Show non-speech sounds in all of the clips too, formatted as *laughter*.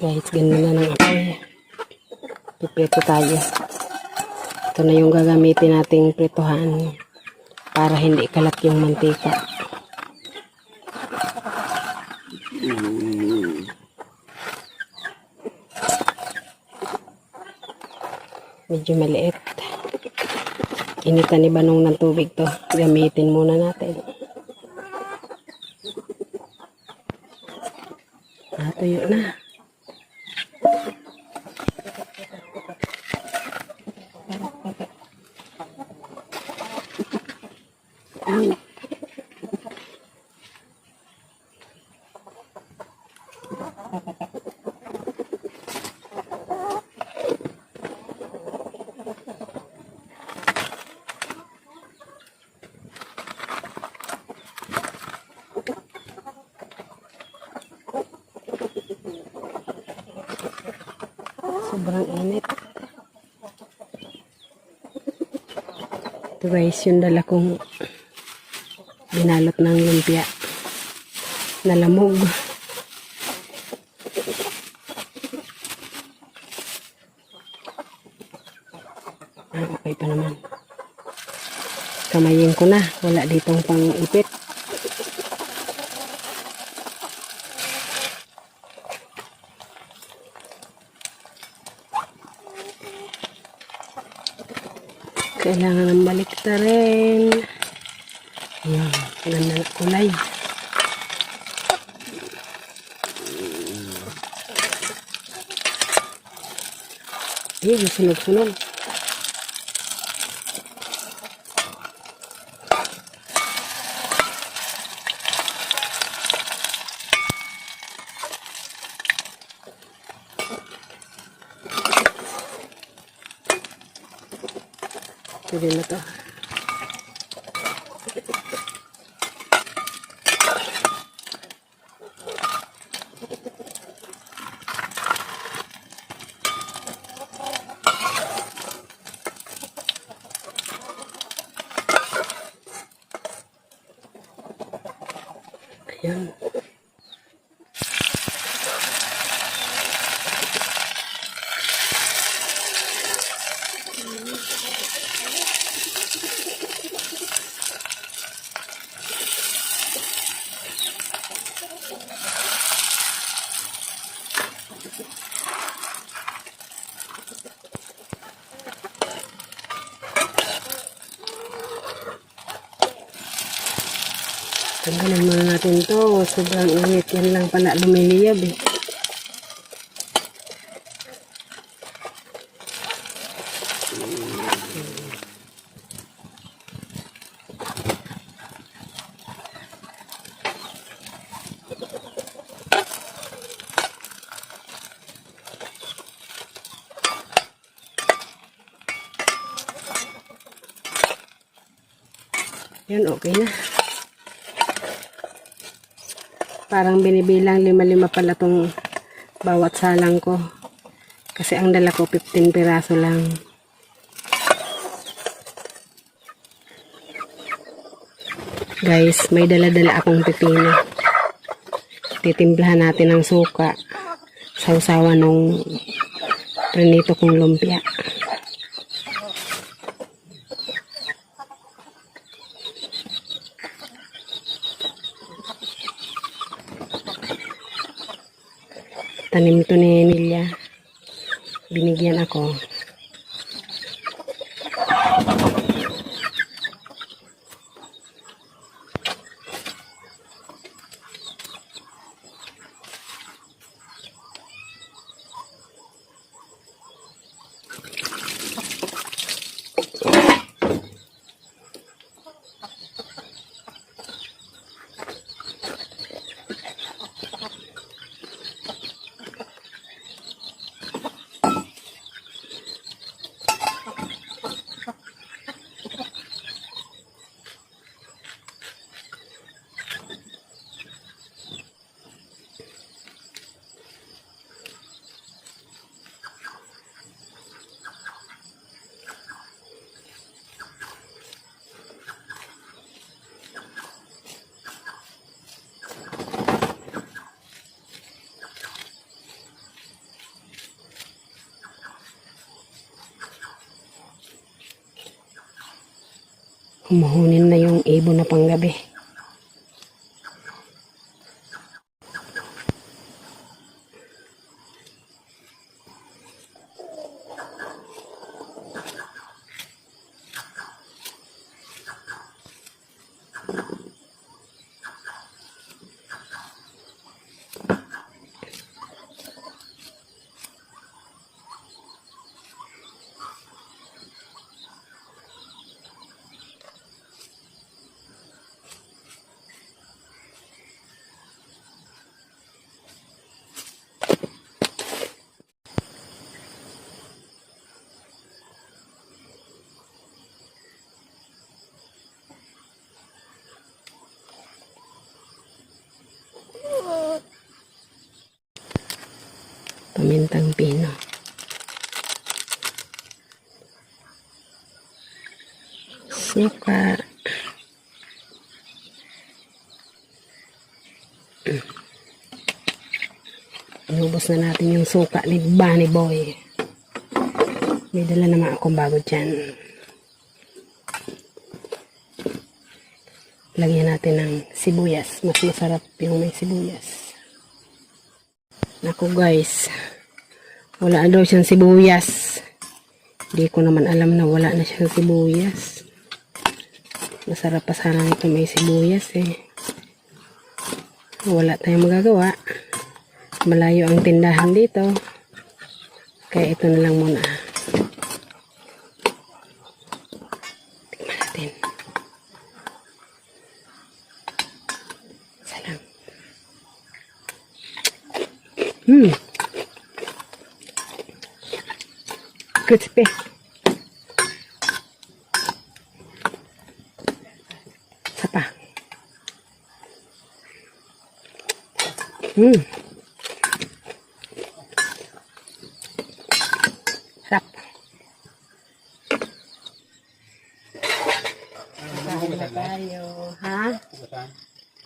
Guys, ganun na ng apoy. Piprito tayo. Ito na yung gagamitin nating prituhan para hindi kalat yung mantika. Medyo maliit. Initan ni Banong ng tubig to. Gamitin muna natin. Natuyo na. Sobrang init. Ito guys, yung dala kong binalot ng lumpia. Nalamog. Ah, okay pa naman. Kamayin ko na. Wala ditong pang ipit. Kailangan ng balik na rin. Ayan, ganda na kulay. Eh, sunog-sunog. Pwede na to. Ayan. Natin to. Sobrang init. Yan lang pala lumiliyab eh. Yan, okay na. Parang binibilang lima-lima pala tong bawat salang ko. Kasi ang dala ko 15 piraso lang. Guys, may dala-dala akong pipino. Titimplahan natin ng suka. Sausawa nung prinito kong lumpia. Tanim to ni Emilia. Binigyan ako. So, Umuhunin na yung ibon na panggabi. Pamintang pino. Suka. Inubos na natin yung suka ni Bunny Boy. May dala naman akong bago dyan. Lagyan natin ng sibuyas. Mas masarap yung may sibuyas. Naku guys, wala daw siyang sibuyas. Hindi ko naman alam na wala na siyang sibuyas. Masarap pa sana nito may sibuyas eh. Wala tayong magagawa. Malayo ang tindahan dito. Kaya ito na lang muna. Tingnan natin. Salam. Hmm. Crispy. Isa pa. Hmm. Sarap. Tayo. Ha?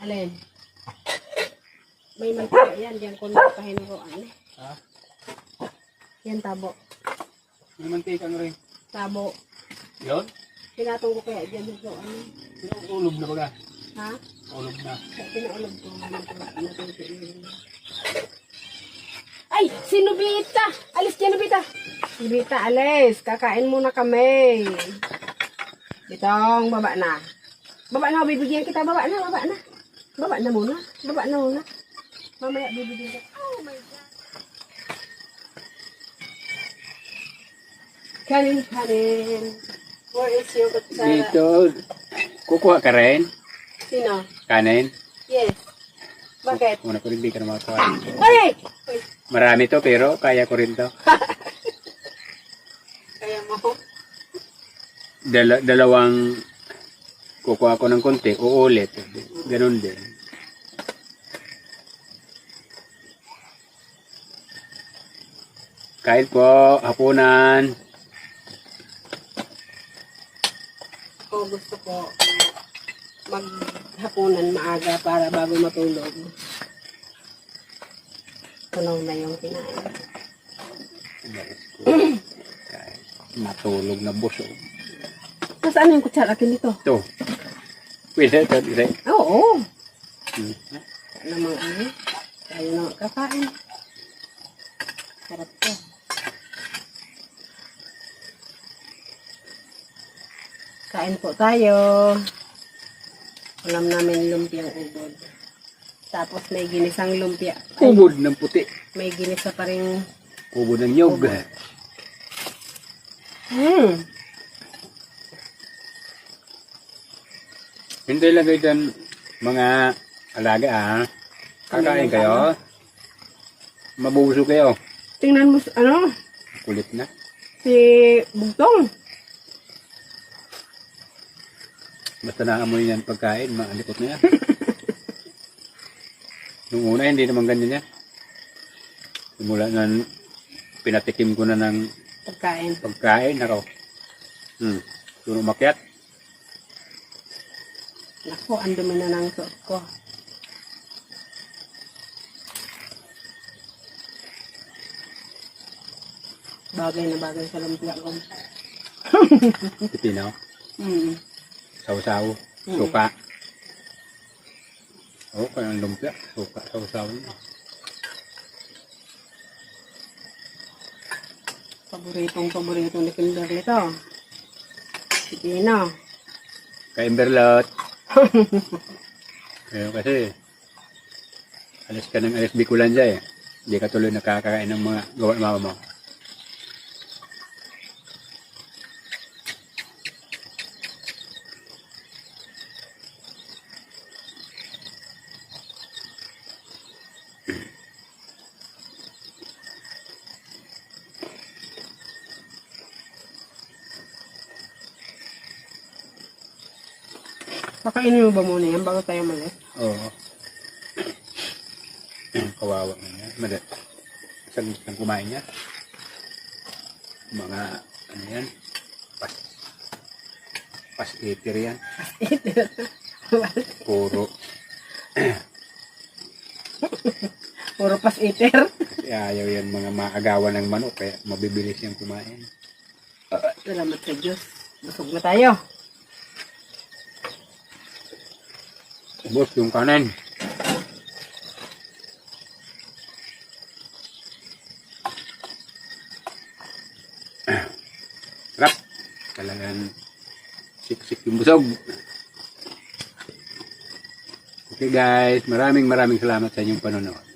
Alin? May mantika yan. Diyan ko nakahinuruan eh. Ha? Yan tabo. May mantika nga rin. Tabo. Yun? Pinatong ko kaya dyan sa ano. Ulog na baga. Ha? Ulog na. Pinaulog ko. Ay! Si Nobita! Alis dyan, Nobita! Nobita, alis! Kakain muna kami. Bitong, baba na. Baba na, bibigyan kita. Baba na, baba na. Baba na muna. Baba na muna. Mamaya bibigyan kita. Oh my God. Kanin, kanin. Where is your kutsara? Dito, kukuha ka rin. Sino? Kanin. Yes. Bakit? Muna ko rin di ka na makakuha. Ay! Wait, Marami to pero kaya ko rin to. *laughs* kaya mo. Dala, dalawang kukuha ko ng konti, uulit. Ganun din. Kain po, hapunan. Gusto ko maghapunan maaga para bago matulog. Tunaw na yung kinain. Matulog na busog. Tapos ano yung kutsara akin dito? Ito. Pwede ito, pwede. Oo. Hmm. Namang ano. Tayo na kakain. Sarap to. Kain po tayo. Ulam namin lumpiang ubod. Tapos may ginisang lumpia. Ay, Ubod ng puti. may ginisa pa rin. Ubod ng nyog. Hmm. Hindi lang kayo dyan, mga alaga ah. Kakain kayo. Mabuso kayo. Tingnan mo, ano, Kulit na. si Bugtong. Basta naamoy yan pagkain, maalikot na yan. Nung una, hindi naman ganyan yan. Simula na pinatikim ko na ng Pagkain. pagkain, ako. Hmm. Doon umakyat. Naku, ang dumi na ng suot ko. Bagay na bagay sa lumpia ko. Pipinaw. Hmm. Sausaw. Mm. Suka. Oo, kaya ang lumpia. Suka, sausaw. Paboritong paborito ni Kimberly to. Si Tino. Kay Emberlot. Kaya *laughs* kasi, alis ka ng alis Bikulan dyan eh. Hindi ka tuloy nakakakain ng mga gawa mama mo. Pakainin mo ba muna yan bago tayo malis? Oo. Kawawa na yan. Mali. Saan, saan kumain niya? Mga, ano yan? Pas, pas eater yan. Puro. *laughs* Puro pas eater. Kasi ayaw yan mga maagawan ng manok. Kaya mabibilis yung kumain. Salamat sa Diyos. Busog na tayo. Ubus yung kanin. Sarap. Talagang siksik yung busog. Okay guys, maraming maraming salamat sa inyong panonood.